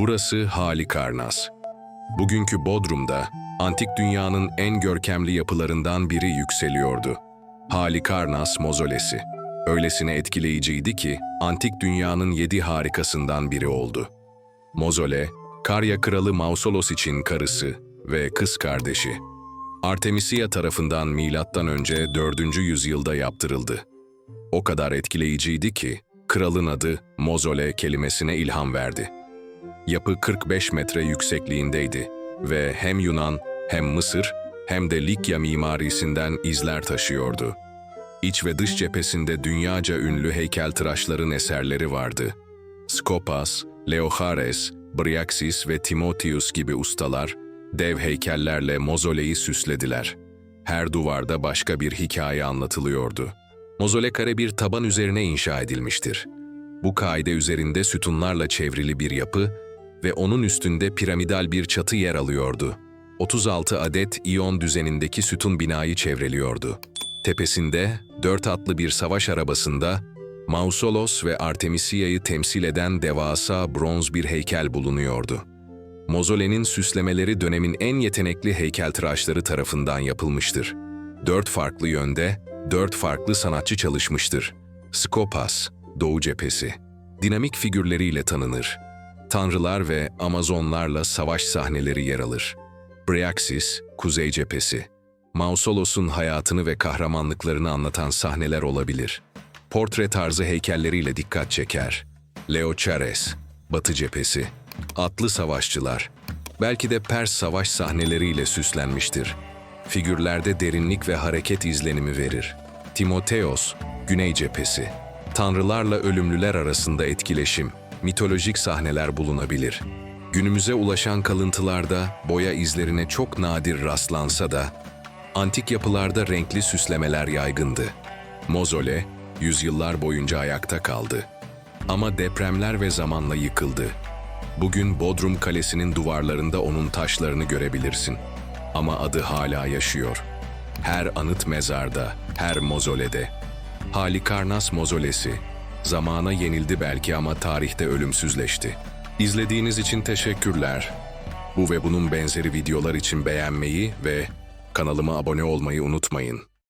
Burası Halikarnas. Bugünkü Bodrum'da antik dünyanın en görkemli yapılarından biri yükseliyordu. Halikarnas mozolesi. Öylesine etkileyiciydi ki antik dünyanın yedi harikasından biri oldu. Mozole, Karya kralı Mausolos için karısı ve kız kardeşi. Artemisia tarafından milattan önce 4. yüzyılda yaptırıldı. O kadar etkileyiciydi ki kralın adı Mozole kelimesine ilham verdi. Yapı 45 metre yüksekliğindeydi ve hem Yunan hem Mısır hem de Likya mimarisinden izler taşıyordu. İç ve dış cephesinde dünyaca ünlü heykeltıraşların eserleri vardı. Skopas, Leochares, Bryaxis ve Timotheus gibi ustalar dev heykellerle mozoleyi süslediler. Her duvarda başka bir hikaye anlatılıyordu. Mozole kare bir taban üzerine inşa edilmiştir. Bu kaide üzerinde sütunlarla çevrili bir yapı ve onun üstünde piramidal bir çatı yer alıyordu. 36 adet iyon düzenindeki sütun binayı çevreliyordu. Tepesinde dört atlı bir savaş arabasında Mausolos ve Artemisia'yı temsil eden devasa bronz bir heykel bulunuyordu. Mozolenin süslemeleri dönemin en yetenekli heykeltıraşları tarafından yapılmıştır. Dört farklı yönde, dört farklı sanatçı çalışmıştır. Skopas, Doğu cephesi, dinamik figürleriyle tanınır. Tanrılar ve Amazonlarla savaş sahneleri yer alır. Bryaxis, Kuzey cephesi, Mausolos'un hayatını ve kahramanlıklarını anlatan sahneler olabilir. Portre tarzı heykelleriyle dikkat çeker. Leo Chares, Batı cephesi, atlı savaşçılar, belki de Pers savaş sahneleriyle süslenmiştir. Figürlerde derinlik ve hareket izlenimi verir. Timoteos, Güney cephesi, tanrılarla ölümlüler arasında etkileşim, mitolojik sahneler bulunabilir. Günümüze ulaşan kalıntılarda boya izlerine çok nadir rastlansa da, antik yapılarda renkli süslemeler yaygındı. Mozole, yüzyıllar boyunca ayakta kaldı. Ama depremler ve zamanla yıkıldı. Bugün Bodrum Kalesi'nin duvarlarında onun taşlarını görebilirsin. Ama adı hala yaşıyor. Her anıt mezarda, her mozolede. Halikarnas mozolesi. Zamana yenildi belki ama tarihte ölümsüzleşti. İzlediğiniz için teşekkürler. Bu ve bunun benzeri videolar için beğenmeyi ve kanalıma abone olmayı unutmayın.